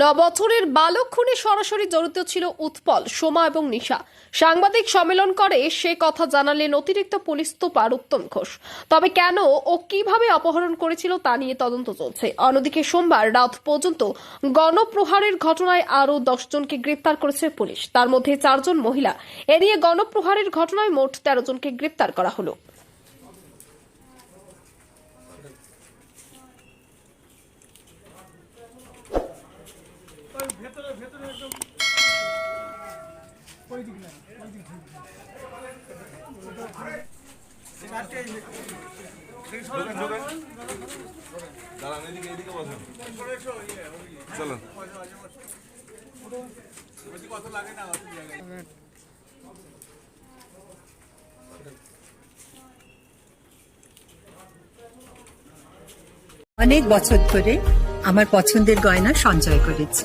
ন বছরের বালক খুনে সরাসরি জড়িত ছিল উৎপল, সোমা এবং নিশা। সাংবাদিক সম্মেলন করে সে কথা জানালেন অতিরিক্ত পুলিশ সুপার উত্তম ঘোষ। তবে কেন ও কীভাবে অপহরণ করেছিল তা নিয়ে তদন্ত চলছে। অন্যদিকে সোমবার রাত পর্যন্ত গণপ্রহারের ঘটনায় আরও দশজনকে গ্রেপ্তার করেছে পুলিশ। তার মধ্যে চারজন মহিলা। এ নিয়ে গণপ্রহারের ঘটনায় মোট তেরো জনকে গ্রেপ্তার করা হলো। দাঁড়ান এদিকে এদিকে বসুন চলুন অনেক বছর ধরে আমার পছন্দের গয়না সঞ্চয় করেছি।